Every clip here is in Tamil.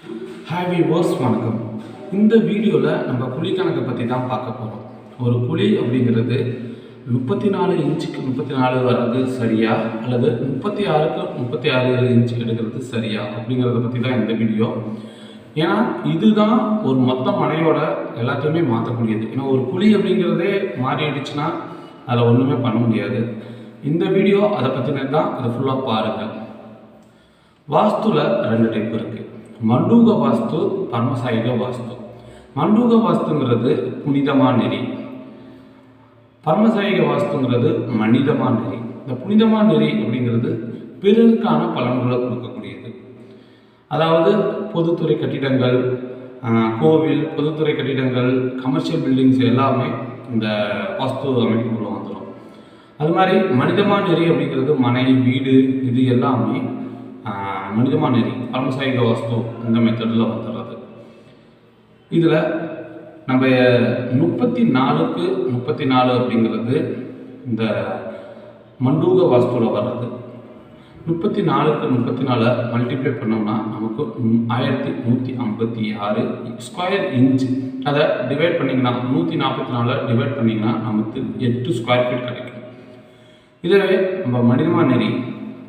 ஹாய் வியூவர்ஸ் வணக்கம். இந்த வீடியோவில் நம்ம குழி கணக்கை பற்றி தான் பார்க்க போகிறோம் ஒரு குழி அப்படிங்கிறது முப்பத்தி நாலு இன்ச்சுக்கு முப்பத்தி நாலு வர்றது சரியா? அல்லது முப்பத்தி ஆறுக்கு முப்பத்தி ஆறு இன்ச்சு எடுக்கிறது சரியா? அப்படிங்கிறத பற்றி தான் இந்த வீடியோ. ஏன்னா இதுதான் ஒரு மொத்த மனையோட எல்லாத்தையுமே மாற்றக்கூடியது. ஏன்னா ஒரு குழி அப்படிங்கிறதே மாறிடுச்சுன்னா அதில் ஒன்றுமே பண்ண முடியாது. இந்த வீடியோ அதை பற்றினது தான் அதை ஃபுல்லாக பாருங்கள் வாஸ்துவில் ரெண்டு டைப் இருக்குது மண்டூக வாஸ்து பரமசாயிக வாஸ்து மண்டூக வாஸ்துங்கிறது புனிதமான நெறி. பரமசாயிக வாஸ்துங்கிறது மனிதமான நெறி. இந்த புனிதமான நெறி அப்படிங்கிறது பிறருக்கான பலன்களை கொடுக்கக்கூடியது. அதாவது பொதுத்துறை கட்டிடங்கள் கோவில் பொதுத்துறை கட்டிடங்கள் கமர்ஷியல் பில்டிங்ஸ் எல்லாமே இந்த வாஸ்து அமைப்புக்குள்ளே வந்துடும் அது மாதிரி மனிதமான நெறி அப்படிங்கிறது மனை வீடு இது எல்லாமே மனிதமான நெறி. பரமசாயிக வாஸ்து இந்த மெத்தடில் வந்துடுறது இதில் நம்ம முப்பத்தி நாலுக்கு முப்பத்தி நாலு அப்படிங்கிறது இந்த மண்டூக வாஸ்துவில் வர்றது. முப்பத்தி நாலுக்கு முப்பத்தி நாலு மல்டிப்ளை பண்ணோம்னா நமக்கு ஆயிரத்தி நூற்றி ஐம்பத்தி ஆறு ஸ்கொயர் இன்ச் அதை டிவைட் பண்ணிங்கன்னா நூற்றி நாற்பத்தி நாலு டிவைட் பண்ணிங்கன்னா நமக்கு எட்டு ஸ்கொயர் ஃபீட் கிடைக்கும். இதுவே நம்ம மனிதமான நெறி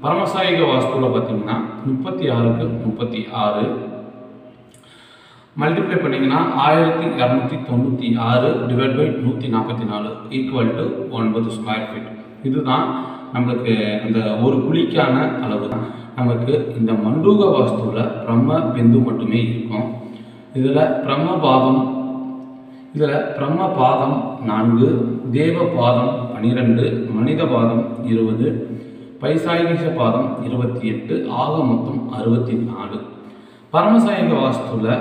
பரமசாயிக வாஸ்துவில் பார்த்தீங்கன்னா முப்பத்தி ஆறுக்கு முப்பத்தி ஆறு மல்டிப்ளை பண்ணிங்கன்னா ஆயிரத்தி இரநூத்தி தொண்ணூற்றி ஆறு டிவைட் பை நூற்றி நாற்பத்தி நாலு ஈக்குவல் டு ஒன்பது ஸ்கொயர் ஃபீட் இதுதான் நம்மளுக்கு அந்த ஒரு குழிக்கான அளவு. தான் நமக்கு இந்த மண்டூக வாஸ்துவில் பிரம்ம பிந்து மட்டுமே இருக்கும். இதில் பிரம்ம பாதம் இதில் பிரம்ம பாதம் நான்கு தேவ பாதம் பனிரெண்டு மனித பாதம் இருபது பைசாயிக பாதம் இருபத்தி எட்டு ஆக மொத்தம் அறுபத்தி நாலு. பரமசாயிக வாஸ்துவில்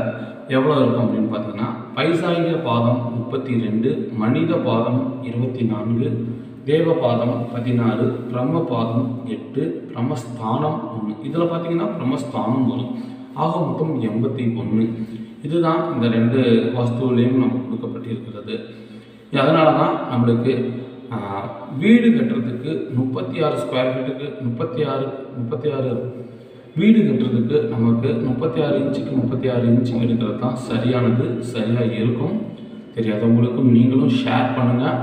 எவ்வளோ இருக்கும் அப்படின்னு பார்த்தீங்கன்னா பைசாயிக பாதம் முப்பத்தி ரெண்டு மனித பாதம் இருபத்தி நான்கு தேவ பாதம் பதினாறு பிரம்ம பாதம் எட்டு பிரம்மஸ்தானம் ஒன்று இதில் பார்த்தீங்கன்னா பிரம்மஸ்தானம் வரும். ஆக மொத்தம் எண்பத்தி ஒன்று இதுதான் இந்த ரெண்டு வாஸ்துவிலையும் நமக்கு கொடுக்கப்பட்டிருக்கிறது. அதனால தான் நம்மளுக்கு வீடு கட்டுறதுக்கு முப்பத்தி ஆறு ஸ்கொயர் ஃபீட்டுக்கு முப்பத்தி ஆறு முப்பத்தி ஆறு வீடு கட்டுறதுக்கு நமக்கு முப்பத்தி ஆறு இன்ச்சுக்கு முப்பத்தி ஆறு இன்ச்சு எடுக்கிறது தான் சரியானது சரியாக இருக்கும். தெரியாதவங்களுக்கும் நீங்களும் ஷேர் பண்ணுங்கள்